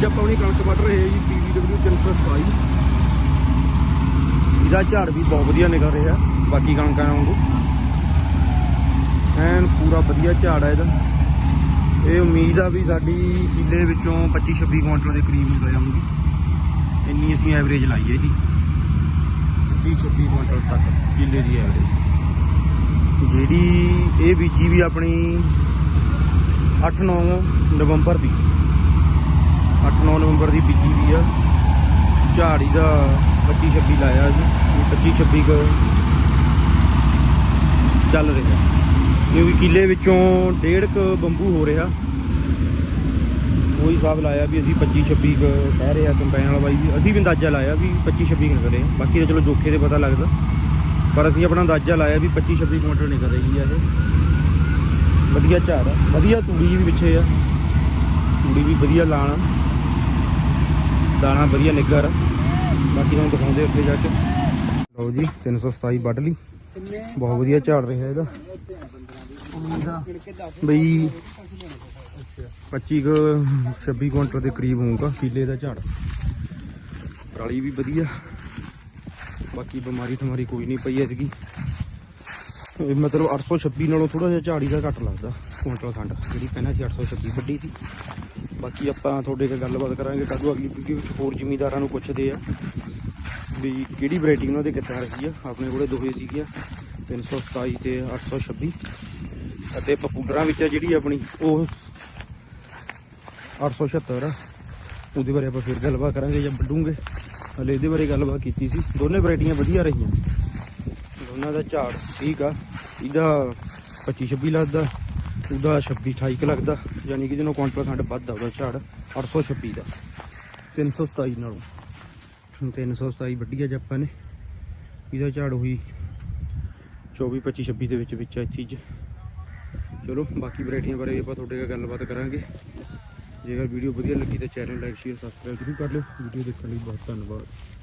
ਅੱਜ ਆਪਾਂ ਆਪਣੀ ਕਣਕ ਵੱਢ ਰਹੇ ਆ ਜੀ, PVW 327 ਇਹਦਾ ਝਾੜ ਵੀ ਬਹੁਤ ਵਧੀਆ ਨਿਕਲ ਰਿਹਾ, ਬਾਕੀ ਕਣਕਾਂ ਵਾਂਗੂ। ਐਨ ਪੂਰਾ ਵਧੀਆ ਝਾੜ ਆ ਇਹਦਾ। ਇਹ ਉਮੀਦ ਆ ਵੀ ਸਾਡੀ ਕਿੱਲੇ ਵਿੱਚੋਂ 25 26 ਕੁਇੰਟਲ ਦੇ ਕਰੀਬ ਨਿਕਲ ਜਾਊਗੀ। ਇੰਨੀ ਅਸੀਂ ਐਵਰੇਜ ਲਾਈ ਹੈ ਜੀ। 25 26 ਕੁਇੰਟਲ ਤੱਕ ਕਿੱਲੇ ਦੀ ਐਵਰੇਜ ਜਿਹੜੀ ਇਹ ਬੀਜੀ ਵੀ ਆਪਣੀ 8-9 ਨਵੰਬਰ ਦੀ। 8-9 ਨਵੰਬਰ ਦੀ ਬੀਜੀ ਵੀ ਆ। ਝਾੜੀ ਦਾ 25 26 ਲਾਇਆ ਜੀ 25 26 ਕ ਚੱਲ ਰਿਹਾ। ਕਿਉਂਕਿ ਕਿੱਲੇ ਵਿੱਚੋਂ ਡੇਢ ਕ ਬੰਬੂ ਹੋ ਰਿਹਾ। ਕੋਈ ਹਿਸਾਬ ਲਾਇਆ ਵੀ ਅਸੀਂ 25 26 ਕ ਕਹਿ ਰਹੇ ਆ ਕੰਪੈਨ ਵਾਲਾ ਬਾਈ ਵੀ। ਅਸੀਂ ਵੀ ਅੰਦਾਜ਼ਾ ਲਾਇਆ ਵੀ 25 26 ਨਿਕਲੇ। ਬਾਕੀ ਤਾਂ ਚਲੋ ਜੋਖੇ ਦੇ ਪਤਾ ਲੱਗਦਾ। ਪਰ ਅਸੀਂ ਆਪਣਾ ਅੰਦਾਜ਼ਾ ਲਾਇਆ ਵੀ 25 26 ਕੁਇੰਟਲ ਨਿਕਲ ਰਹੀ ਆ ਇਹ। ਵਧੀਆ ਝਾੜ ਆ। ਵਧੀਆ ਤੂੜੀ ਵੀ ਪਿੱਛੇ ਆ। ਤੂੜੀ ਵੀ ਵਧੀਆ ਲਾਣਾ ਦਾਣਾ ਵਧੀਆ ਨਿੱਗਰ ਬਾਕੀ ਤੁਹਾਨੂੰ ਦਿਖਾਉਂਦੇ ਅੱਗੇ ਜਾ ਕੇ। ਲਓ ਜੀ 327 ਵੱਢ ਲਈ। ਬਹੁਤ ਵਧੀਆ ਝਾੜ ਰਿਹਾ ਇਹਦਾ। ਬਈ 25 ਕੁ 26 ਕੁਇੰਟਲ ਦੇ ਕਰੀਬ ਹੋਊਗਾ ਕਿੱਲੇ ਦਾ ਝਾੜ। ਪਰਾਲੀ ਵੀ ਵਧੀਆ। ਬਾਕੀ ਬਿਮਾਰੀ ਤੁਮਾਰੀ ਕੋਈ ਨਹੀਂ ਪਈ ਐਤਕੀ ਇਹ ਮਤਲਬ 826 ਨਾਲੋਂ ਥੋੜਾ ਜਿਹਾ ਝਾੜੀ ਦਾ ਘੱਟ ਲੱਗਦਾ, ਕੁਇੰਟਲ ਖੰਡ, ਜਿਹੜੀ ਪਹਿਲਾਂ ਸੀ 826 ਵੱਡੀ ਸੀ। ਬਾਕੀ ਆਪਾਂ ਤੁਹਾਡੇ ਨਾਲ ਗੱਲਬਾਤ ਕਰਾਂਗੇ ਕਦੋਂ ਅਗਲੀ ਵੀਡੀਓ ਵਿੱਚ ਹੋਰ ਜ਼ਿਮੀਂਦਾਰਾਂ ਨੂੰ ਪੁੱਛਦੇ ਆ ਵੀ ਕਿਹੜੀ ਵੈਰਾਈਟੀ ਉਹਨਾਂ ਦੇ ਕਿੱਦਾਂ ਰਹੀ ਆ। ਆਪਣੇ ਕੋਲੇ ਦੋਹੇ ਸੀਗੀਆਂ 327 ਤੇ 826 ਅਤੇ ਪਪੂਲਰਾਂ ਵਿੱਚ ਆ ਜਿਹੜੀ ਆਪਣੀ, ਉਹ 876 ਆ। ਉਹਦੇ ਬਾਰੇ ਆਪਾਂ ਫਿਰ ਗੱਲਬਾਤ ਕਰਾਂਗੇ ਜਾਂ ਵੱਢੂਗੇ। ਹਲੇ ਇਹਦੇ ਬਾਰੇ ਗੱਲਬਾਤ ਕੀਤੀ ਸੀ। ਦੋਨੇ ਵੈਰਾਈਟੀਆਂ ਵਧੀਆ ਰਹੀਆਂ। ਦੋਨਾਂ ਦਾ ਝਾੜ ਠੀਕ ਆ, ਇਹਦਾ 25 26 ਲੱਗਦਾ, ਉਹਦਾ 26 28 ਕੁ ਲੱਗਦਾ, ਯਾਨੀ ਕਿ ਜਿਹਨੂੰ ਕੁਆਂਟਲ ਖੰਡ ਵੱਧਦਾ ਉਹਦਾ ਝਾੜ 826 ਦਾ 327 ਨਾਲੋਂ। ਹੁਣ 327 ਵੱਡੀ ਆ ਜੱਪਾਂ ਨੇ, ਇਹਦਾ ਝਾੜ ਹੋਈ 24 25 26 ਦੇ ਵਿੱਚ ਵਿੱਚ ਆ ਇਸ ਚੀਜ਼ ਚਲੋ, ਬਾਕੀ ਵੈਰਾਈਟੀਆਂ ਬਾਰੇ ਆਪਾਂ ਤੁਹਾਡੇ ਨਾਲ ਗੱਲਬਾਤ ਕਰਾਂਗੇ। ਜੇਕਰ ਵੀਡੀਓ ਵਧੀਆ ਲੱਗੀ ਤਾਂ ਚੈਨਲ ਲਾਈਕ, ਸ਼ੇਅਰ ਸਬਸਕ੍ਰਾਈਬ ਜ਼ਰੂਰ ਕਰ ਲਿਓ। ਵੀਡੀਓ ਦੇਖਣ ਲਈ ਬਹੁਤ ਧੰਨਵਾਦ।